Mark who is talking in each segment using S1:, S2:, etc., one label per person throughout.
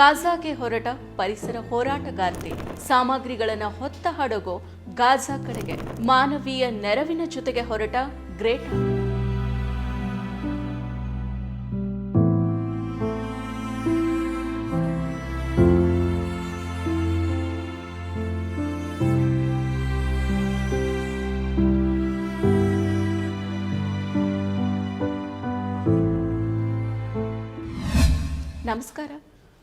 S1: ಗಾಜಾಗೆ ಹೊರಟ ಪರಿಸರ ಹೋರಾಟಗಾರ್ತಿ ಸಾಮಗ್ರಿಗಳನ್ನು ಹೊತ್ತ ಹಡಗು ಗಾಜಾ ಕಡೆಗೆ ಮಾನವೀಯ ನೆರವಿನ ಜೊತೆಗೆ ಹೊರಟ ಗ್ರೇಟ್. ನಮಸ್ಕಾರ.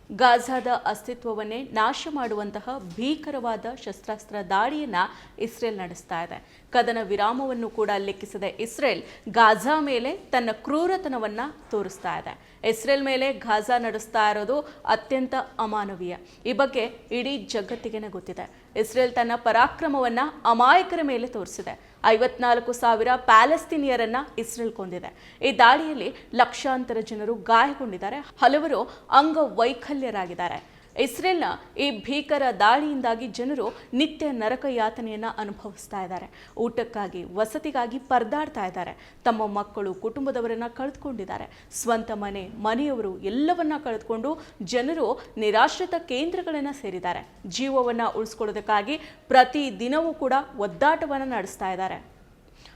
S1: ಗಾಜಾದ ಅಸ್ತಿತ್ವವನ್ನೇ ನಾಶ ಮಾಡುವಂತಹ ಭೀಕರವಾದ ಶಸ್ತ್ರಾಸ್ತ್ರ ದಾಳಿಯನ್ನು ಇಸ್ರೇಲ್ ನಡೆಸ್ತಾ ಇದೆ. ಕದನ ವಿರಾಮವನ್ನು ಕೂಡ ಲೆಕ್ಕಿಸದೆ ಇಸ್ರೇಲ್ ಗಾಜಾ ಮೇಲೆ ತನ್ನ ಕ್ರೂರತನವನ್ನು ತೋರಿಸ್ತಾ ಇದೆ. ಇಸ್ರೇಲ್ ಮೇಲೆ ಗಾಜಾ ನಡೆಸ್ತಾ ಇರೋದು ಅತ್ಯಂತ ಅಮಾನವೀಯ. ಈ ಬಗ್ಗೆ ಇಡೀ ಜಗತ್ತಿಗೆನೇ ಗೊತ್ತಿದೆ ಇಸ್ರೇಲ್ ತನ್ನ ಪರಾಕ್ರಮವನ್ನು ಅಮಾಯಕರ ಮೇಲೆ ತೋರಿಸಿದೆ. ಐವತ್ನಾಲ್ಕು ಸಾವಿರ ಪ್ಯಾಲೆಸ್ತೀನಿಯರನ್ನ ಇಸ್ರೇಲ್ ಕೊಂದಿದೆ. ಈ ದಾಳಿಯಲ್ಲಿ ಲಕ್ಷಾಂತರ ಜನರು ಗಾಯಗೊಂಡಿದ್ದಾರೆ. ಹಲವರು ಅಂಗವೈಕಲ್ಯರಾಗಿದ್ದಾರೆ. ಇಸ್ರೇಲ್ನ ಈ ಭೀಕರ ದಾಳಿಯಿಂದಾಗಿ ಜನರು ನಿತ್ಯ ನರಕ ಯಾತನೆಯನ್ನು ಅನುಭವಿಸ್ತಾ ಇದ್ದಾರೆ. ಊಟಕ್ಕಾಗಿ, ವಸತಿಗಾಗಿ ಪರದಾಡ್ತಾ ಇದ್ದಾರೆ. ತಮ್ಮ ಮಕ್ಕಳು, ಕುಟುಂಬದವರನ್ನ ಕಳೆದುಕೊಂಡಿದ್ದಾರೆ. ಸ್ವಂತ ಮನೆ, ಮನೆಯವರು ಎಲ್ಲವನ್ನ ಕಳೆದುಕೊಂಡು ಜನರು ನಿರಾಶ್ರಿತ ಕೇಂದ್ರಗಳನ್ನು ಸೇರಿದ್ದಾರೆ. ಜೀವವನ್ನು ಉಳಿಸ್ಕೊಳ್ಳೋದಕ್ಕಾಗಿ ಪ್ರತಿ ದಿನವೂ ಕೂಡ ಒದ್ದಾಟವನ್ನು ನಡೆಸ್ತಾ ಇದ್ದಾರೆ.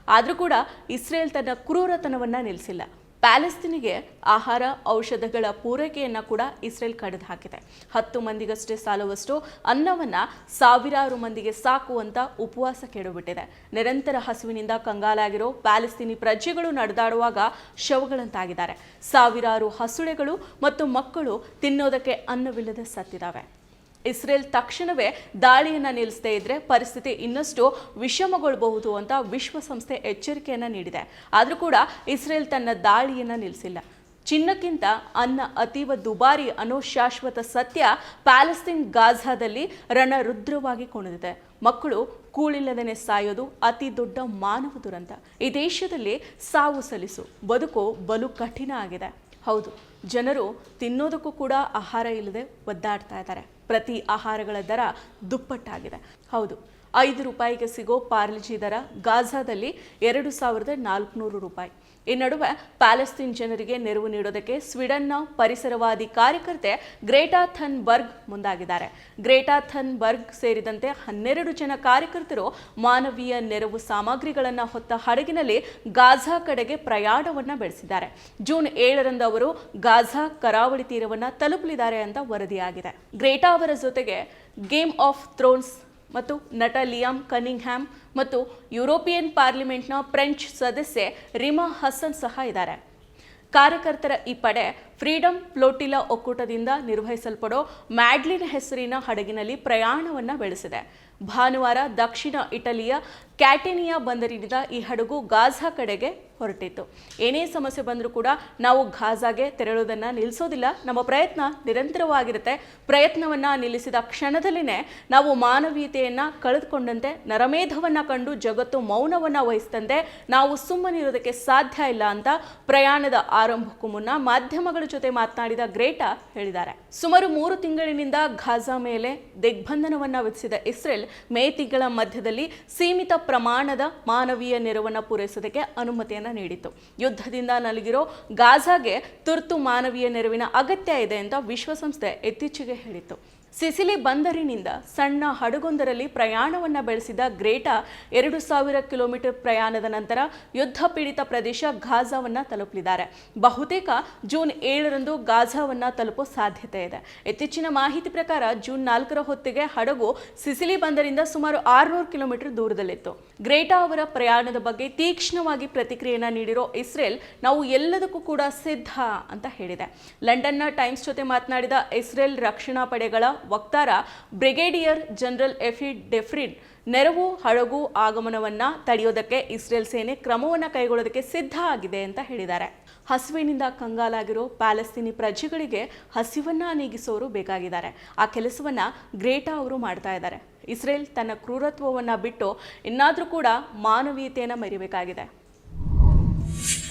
S1: ಆದರೂ ಕೂಡ ಇಸ್ರೇಲ್ ತನ್ನ ಕ್ರೂರತನವನ್ನು ನಿಲ್ಲಿಸಿಲ್ಲ ಪ್ಯಾಲೆಸ್ತೀನಿಗೆ ಆಹಾರ, ಔಷಧಗಳ ಪೂರೈಕೆಯನ್ನು ಕೂಡ ಇಸ್ರೇಲ್ ಕಡಿದು ಹಾಕಿದೆ. ಹತ್ತು ಮಂದಿಗಷ್ಟೇ ಸಾಲುವಷ್ಟು ಅನ್ನವನ್ನು ಸಾವಿರಾರು ಮಂದಿಗೆ ಸಾಕುವಂತ ಉಪವಾಸ ಕೆಡುಬಿಟ್ಟಿದೆ ನಿರಂತರ ಹಸುವಿನಿಂದ ಕಂಗಾಲಾಗಿರೋ ಪ್ಯಾಲೆಸ್ತೀನಿ ಪ್ರಜೆಗಳು ನಡೆದಾಡುವಾಗ ಶವಗಳಂತಾಗಿದ್ದಾರೆ. ಸಾವಿರಾರು ಹಸುಳೆಗಳು ಮತ್ತು ಮಕ್ಕಳು ತಿನ್ನೋದಕ್ಕೆ ಅನ್ನವಿಲ್ಲದೆ ಸತ್ತಿದ್ದಾವೆ. ಇಸ್ರೇಲ್ ತಕ್ಷಣವೇ ದಾಳಿಯನ್ನು ನಿಲ್ಲಿಸದೇ ಇದ್ರೆ ಪರಿಸ್ಥಿತಿ ಇನ್ನಷ್ಟು ವಿಷಮಗೊಳ್ಳಬಹುದು ಅಂತ ವಿಶ್ವಸಂಸ್ಥೆ ಎಚ್ಚರಿಕೆಯನ್ನು ನೀಡಿದೆ. ಆದರೂ ಕೂಡ ಇಸ್ರೇಲ್ ತನ್ನ ದಾಳಿಯನ್ನು ನಿಲ್ಲಿಸಿಲ್ಲ. ಚಿನ್ನಕ್ಕಿಂತ ಅನ್ನ ಅತೀವ ದುಬಾರಿ ಅನ್ನೋ ಶಾಶ್ವತ ಸತ್ಯ ಪ್ಯಾಲೆಸ್ತೀನ್ ರಣ ರಣರುದ್ರವಾಗಿ ಕುಣಿದಿದೆ. ಮಕ್ಕಳು ಕೂಳಿಲ್ಲದೇ ಸಾಯೋದು ಅತಿ ದೊಡ್ಡ ಮಾನವ ದುರಂತ. ಈ ದೇಶದಲ್ಲಿ ಸಾವು ಸಲಿಸು ಬದುಕು ಬಲು ಕಠಿಣ ಆಗಿದೆ. ಹೌದು, ಜನರು ತಿನ್ನೋದಕ್ಕೂ ಕೂಡ ಆಹಾರ ಇಲ್ಲದೆ ಒದ್ದಾಡ್ತಾ ಇದ್ದಾರೆ. ಪ್ರತಿ ಆಹಾರಗಳ ದರ ದುಪ್ಪಟ್ಟಾಗಿದೆ. ಹೌದು. ಐದು ರೂಪಾಯಿಗೆ ಸಿಗೋ ಪಾರ್ಲಿಜಿ ದರ ಗಾಜಾದಲ್ಲಿ ಎರಡು ಸಾವಿರದ ನಾಲ್ಕುನೂರು ರೂಪಾಯಿ. ಈ ನಡುವೆ ಪ್ಯಾಲೆಸ್ತೀನ್ ಜನರಿಗೆ ನೆರವು ನೀಡೋದಕ್ಕೆ ಸ್ವೀಡನ್ನ ಪರಿಸರವಾದಿ ಕಾರ್ಯಕರ್ತೆ ಗ್ರೇಟಾ ಥನ್ ಬರ್ಗ್ ಮುಂದಾಗಿದ್ದಾರೆ. ಗ್ರೇಟಾ ಥನ್ ಬರ್ಗ್ ಸೇರಿದಂತೆ ಹನ್ನೆರಡು ಜನ ಕಾರ್ಯಕರ್ತರು ಮಾನವೀಯ ನೆರವು ಸಾಮಗ್ರಿಗಳನ್ನು ಹೊತ್ತ ಹಡಗಿನಲ್ಲಿ ಗಾಜಾ ಕಡೆಗೆ ಪ್ರಯಾಣವನ್ನು ಬೆಳೆಸಿದ್ದಾರೆ. ಜೂನ್ ಏಳರಂದು ಅವರು ಗಾಜಾ ಕರಾವಳಿ ತೀರವನ್ನ ತಲುಪಲಿದ್ದಾರೆ ಅಂತ ವರದಿಯಾಗಿದೆ. ಗ್ರೇಟಾ ಅವರ ಜೊತೆಗೆ ಗೇಮ್ ಆಫ್ ಥ್ರೋನ್ಸ್ ಮತ್ತು ನಟ ಲಿಯಾಮ್ ಕನಿಂಗ್ಹ್ಯಾಮ್ ಮತ್ತು ಯುರೋಪಿಯನ್ ಪಾರ್ಲಿಮೆಂಟ್ನ ಫ್ರೆಂಚ್ ಸದಸ್ಯೆ ರಿಮಾ ಹಸನ್ ಸಹ ಇದ್ದಾರೆ. ಕಾರ್ಯಕರ್ತರ ಈ ಪಡೆ ಫ್ರೀಡಂ ಫ್ಲೋಟಿಲಾ ಒಕ್ಕೂಟದಿಂದ ನಿರ್ವಹಿಸಲ್ಪಡೋ ಮ್ಯಾಡ್ಲಿನ್ ಹೆಸರಿನ ಹಡಗಿನಲ್ಲಿ ಪ್ರಯಾಣವನ್ನು ಬೆಳೆಸಿದೆ. ಭಾನುವಾರ ದಕ್ಷಿಣ ಇಟಲಿಯ ಕ್ಯಾಟೆನಿಯಾ ಬಂದರಿನಿಂದ ಈ ಹಡಗು ಗಾಝಾ ಕಡೆಗೆ ಹೊರಟಿತ್ತು. ಏನೇ ಸಮಸ್ಯೆ ಬಂದರೂ ಕೂಡ ನಾವು ಘಾಜಾಗೆ ತೆರಳೋದನ್ನು ನಿಲ್ಲಿಸೋದಿಲ್ಲ ನಮ್ಮ ಪ್ರಯತ್ನ ನಿರಂತರವಾಗಿರುತ್ತೆ. ಪ್ರಯತ್ನವನ್ನು ನಿಲ್ಲಿಸಿದ ಕ್ಷಣದಲ್ಲಿನೇ ನಾವು ಮಾನವೀಯತೆಯನ್ನು ಕಳೆದುಕೊಂಡಂತೆ, ನರಮೇಧವನ್ನು ಕಂಡು ಜಗತ್ತು ಮೌನವನ್ನು ವಹಿಸಿದಂತೆ ನಾವು ಸುಮ್ಮನಿರೋದಕ್ಕೆ ಸಾಧ್ಯ ಇಲ್ಲ ಅಂತ ಪ್ರಯಾಣದ ಆರಂಭಕ್ಕೂ ಮುನ್ನ ಮಾಧ್ಯಮಗಳ ಜೊತೆ ಮಾತನಾಡಿದ ಗ್ರೇಟಾ ಹೇಳಿದ್ದಾರೆ. ಸುಮಾರು ಮೂರು ತಿಂಗಳಿನಿಂದ ಘಾಜಾ ಮೇಲೆ ದಿಗ್ಬಂಧನವನ್ನು ವಿಧಿಸಿದ ಇಸ್ರೇಲ್ ಮೇ ತಿಂಗಳ ಮಧ್ಯದಲ್ಲಿ ಸೀಮಿತ ಪ್ರಮಾಣದ ಮಾನವೀಯ ನೆರವನ್ನು ಪೂರೈಸೋದಕ್ಕೆ ಅನುಮತಿಯನ್ನು ನೀಡಿತು ಯುದ್ಧದಿಂದ ನಲಗಿರೋ ಗಾಜಾಗೆ ತುರ್ತು ಮಾನವೀಯ ನೆರವಿನ ಅಗತ್ಯ ಇದೆ ಅಂತ ವಿಶ್ವಸಂಸ್ಥೆ ಇತ್ತೀಚೆಗೆ ಹೇಳಿತ್ತು. ಸಿಸಿಲಿ ಬಂದರಿನಿಂದ ಸಣ್ಣ ಹಡಗೊಂದರಲ್ಲಿ ಪ್ರಯಾಣವನ್ನು ಬೆಳೆಸಿದ ಗ್ರೇಟಾ ಎರಡು ಸಾವಿರ ಕಿಲೋಮೀಟರ್ ಪ್ರಯಾಣದ ನಂತರ ಯುದ್ಧ ಪೀಡಿತ ಪ್ರದೇಶ ಗಾಜಾವನ್ನ ತಲುಪಲಿದ್ದಾರೆ. ಬಹುತೇಕ ಜೂನ್ ಏಳರಂದು ಗಾಜಾವನ್ನ ತಲುಪೋ ಸಾಧ್ಯತೆ ಇದೆ. ಇತ್ತೀಚಿನ ಮಾಹಿತಿ ಪ್ರಕಾರ ಜೂನ್ ನಾಲ್ಕರ ಹೊತ್ತಿಗೆ ಹಡಗು ಸಿಸಿಲಿ ಬಂದರಿಂದ ಸುಮಾರು ಆರುನೂರು ಕಿಲೋಮೀಟರ್ ದೂರದಲ್ಲಿತ್ತು. ಗ್ರೇಟಾ ಅವರ ಪ್ರಯಾಣದ ಬಗ್ಗೆ ತೀಕ್ಷ್ಣವಾಗಿ ಪ್ರತಿಕ್ರಿಯೆಯನ್ನು ನೀಡಿರೋ ಇಸ್ರೇಲ್ ನಾವು ಎಲ್ಲದಕ್ಕೂ ಕೂಡ ಸಿದ್ಧ ಅಂತ ಹೇಳಿದೆ. ಲಂಡನ್ನ ಟೈಮ್ಸ್ ಜೊತೆ ಮಾತನಾಡಿದ ಇಸ್ರೇಲ್ ರಕ್ಷಣಾ ಪಡೆಗಳ ವಕ್ತಾರ ಬ್ರಿಗೇಡಿಯರ್ ಜನರಲ್ ಎಫಿ ಡೆಫ್ರಿನ್ ನೆರವು, ಹಡಗು ಆಗಮನವನ್ನ ತಡೆಯೋದಕ್ಕೆ ಇಸ್ರೇಲ್ ಸೇನೆ ಕ್ರಮವನ್ನು ಕೈಗೊಳ್ಳೋದಕ್ಕೆ ಸಿದ್ಧ ಆಗಿದೆ ಅಂತ ಹೇಳಿದ್ದಾರೆ. ಹಸುವಿನಿಂದ ಕಂಗಾಲಾಗಿರೋ ಪ್ಯಾಲೆಸ್ತೀನಿ ಪ್ರಜೆಗಳಿಗೆ ಹಸಿವನ್ನ ನೀಗಿಸೋರು ಬೇಕಾಗಿದ್ದಾರೆ. ಆ ಕೆಲಸವನ್ನ ಗ್ರೇಟಾ ಅವರು ಮಾಡ್ತಾ ಇದ್ದಾರೆ. ಇಸ್ರೇಲ್ ತನ್ನ ಕ್ರೂರತ್ವವನ್ನು ಬಿಟ್ಟು ಇನ್ನಾದರೂ ಕೂಡ ಮಾನವೀಯತೆಯನ್ನು ಮೆರಿಬೇಕಾಗಿದೆ.